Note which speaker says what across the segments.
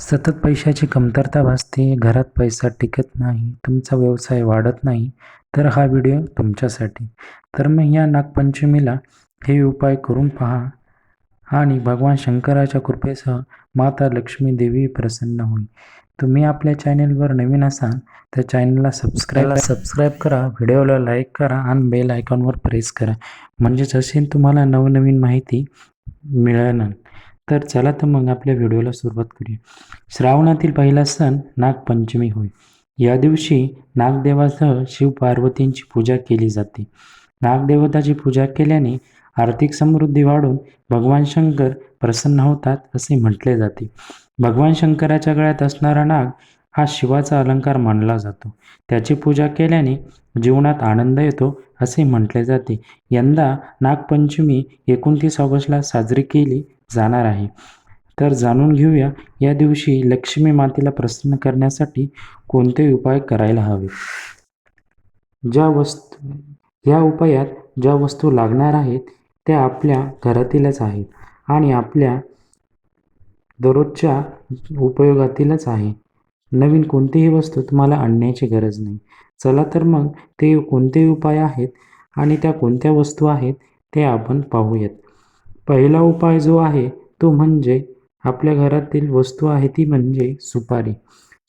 Speaker 1: सतत पैशाची कमतरता भासते घरात पैसा टिकत नाही तुमचा व्यवसाय वाढत नाही तर हा व्हिडिओ तुमच्यासाठी. तर मग या नागपंचमीला हे उपाय करून पहा. आणि भगवान शंकराच्या कृपेसह माता लक्ष्मी देवी प्रसन्न होईल. तुम्ही आपल्या चॅनेलवर नवीन असाल तर चॅनलला सबस्क्राईब सबस्क्राईब करा व्हिडिओला लाईक करा आणि बेल आयकॉनवर प्रेस करा. म्हणजे जशी तुम्हाला नवनवीन माहिती मिळणार. तर चला तर मग आपल्या व्हिडिओला सुरुवात करूया. श्रावणातील पहिला सण नागपंचमी होय. या दिवशी नागदेवासह शिव पार्वतींची पूजा केली जाते. नागदेवताची पूजा केल्याने आर्थिक समृद्धी वाढून भगवान शंकर प्रसन्न होतात असे म्हटले जाते. भगवान शंकराच्या गळ्यात असणारा नाग हा शिवाचा अलंकार मानला जातो. त्याची पूजा केल्याने जीवनात आनंद येतो असे म्हटले जाते. यंदा नागपंचमी एकोणतीस ऑगस्टला साजरी केली जाणार आहे. तर जाणून घेऊया या दिवशी लक्ष्मी मातेला प्रसन्न करण्यासाठी कोणते उपाय करायला हवे? ज्या वस्तू या उपायात ज्या वस्तू लागणार आहेत त्या आपल्या घरातीलच आहेत आणि आपल्या दररोजच्या उपयोगातीलच आहे. नवीन कोणतीही वस्तू तुम्हाला आणण्याची गरज नाही. चला तर मग ते कोणते उपाय आहेत आणि त्या कोणत्या वस्तू आहेत ते आपण पाहूयात. पहिला उपाय जो आहे तो म्हणजे आपल्या घरातील वस्तू आहे ती म्हणजे सुपारी.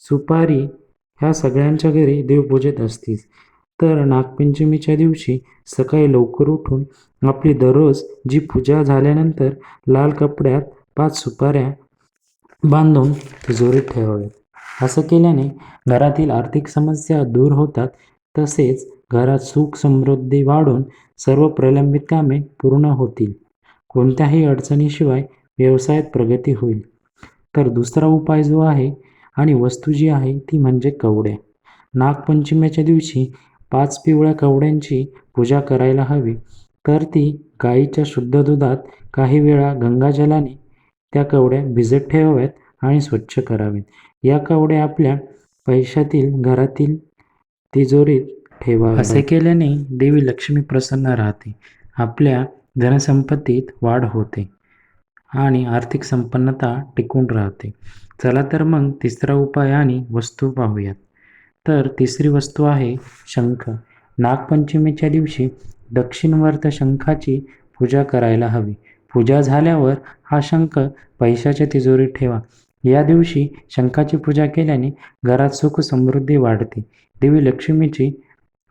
Speaker 1: सुपारी ह्या सगळ्यांच्या घरी देवपूजेत असतेच तर नागपंचमीच्या दिवशी सकाळी लवकर उठून आपली दररोज जी पूजा झाल्यानंतर लाल कपड्यात पाच सुपाऱ्या बांधून तिजोरीत ठेवाव्यात असं केल्याने घरातील आर्थिक समस्या दूर होतात तसेच घरात सुख समृद्धी वाढून सर्व प्रलंबित कामे पूर्ण होतील. कोणत्याही अडचणीशिवाय व्यवसायात प्रगती होईल. तर दुसरा उपाय जो आहे आणि वस्तू जी आहे ती म्हणजे कवड्या नागपंचमीच्या दिवशी पाच पिवळ्या कवड्यांची पूजा करायला हवी. तर ती गाईच्या शुद्ध दुधात काही वेळा गंगाजलाने त्या कवड्या भिजत ठेवाव्यात आणि स्वच्छ कराव्यात या कवड्या आपल्या पैशातील घरातील तिजोरीत ठेवा असे केल्याने देवी लक्ष्मी प्रसन्न राहते. आपल्या धनसंपत्तीत वाढ होते आणि आर्थिक संपन्नता टिकून राहते. चला तर मग तिसरा उपाय आणि वस्तू पाहूयात. तर तिसरी वस्तू आहे शंख. नागपंचमीच्या दिवशी दक्षिणवर्त शंखाची पूजा करायला हवी. पूजा झाल्यावर हा शंख पैशाच्या तिजोरीत ठेवा. या दिवशी शंखाची पूजा केल्याने घरात सुख समृद्धी वाढते. देवी लक्ष्मीची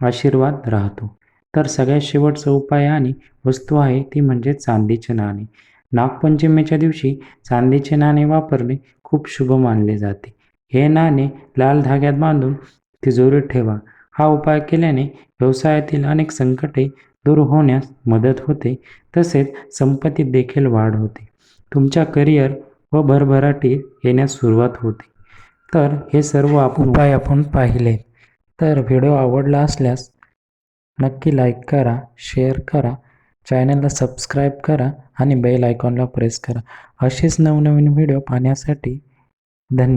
Speaker 1: आशीर्वाद राहतो. तर सगळ्यात शेवटचा उपाय आणि वस्तू आहे ती म्हणजे चांदीचे नाणे. नागपंचमीच्या दिवशी चांदीचे नाणे वापरणे खूप शुभ मानले जाते. हे नाणे लाल धाग्यात बांधून तिजोरीत ठेवा. हा उपाय केल्याने व्यवसायातील अनेक संकटे दूर होण्यास मदत होते तसेच संपत्तीत देखील वाढ होते. तुमच्या करिअर व भरभराटी येण्यास सुरुवात होते. तर हे सर्व आपण उपाय आपण पाहिले. तर व्हिडिओ आवडला असल्यास नक्की लाईक करा शेअर करा चॅनलला सबस्क्राईब करा आणि बेल आयकॉनला प्रेस करा. असेच नवनवीन व्हिडिओ पाहण्यासाठी धन्यवाद.